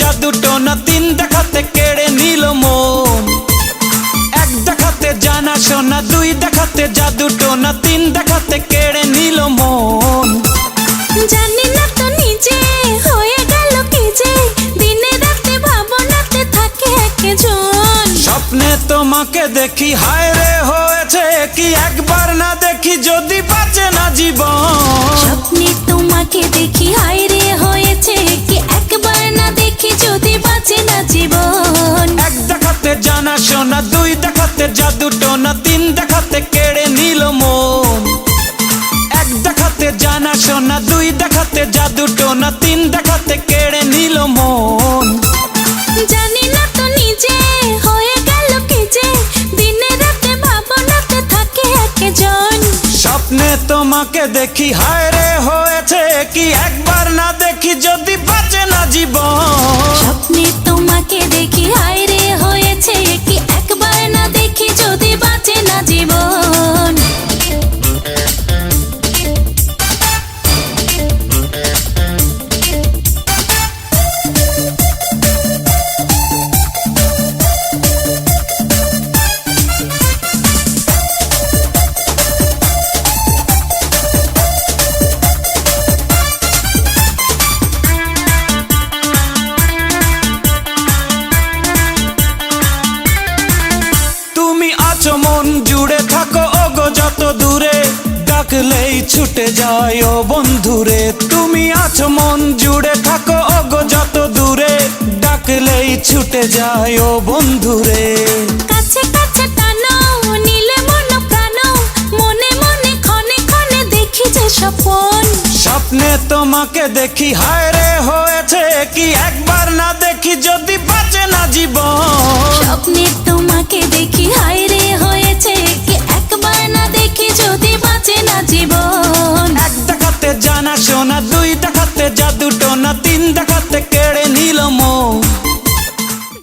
জাদু টোনা তিন দেখাতে কেড়ে নিল মন। এক দেখাতে জানা শোনা দুই দেখাতে জাদু টোনা তিন দেখাতে কেড়ে নিল মন। জানি না তো নিজে হয়ে গেল কি যে দিনে রাতে ভাবনাতে থাকে একজন। স্বপ্নে তোমাকে দেখি হায় রে হয়েছে কি? একবার না দেখি যদি বাঁচে না জীবন। স্বপ্নে তোমাকে দেখি শোনা দুই দেখাতে জাদু টোনা তিন দেখাতে কেড়ে নিল মন। এক দেখাতে জানা শোনা দুই দেখাতে জাদু টোনা তিন দেখাতে কেড়ে নিল মন। জানি না তো নিজে হয়ে গেল কি যে দিনে রাতে ভাবনাতে থাকে একজন। স্বপ্নে তোমাকে দেখি হায় রে হয়েছে কি? একবার না দেখি যদি বাঁচে না জীবন। স্বপ্নে তোমাকে দেখি ছুটে যায় ও বন্ধুরে তুমি আছো মন জুড়ে থাকো ওগো যত দূরে ডাকলেই ছুটে যায় ও বন্ধুরে। কাছে কাছে টানো নীলে মন প্রাণ মনে মনে ক্ষণে ক্ষণে দেখি যে স্বপন। স্বপ্নে তোমাকে দেখি হায় রে হয়েছে কি? একবার না দেখি যদি বাঁচে না জীবন।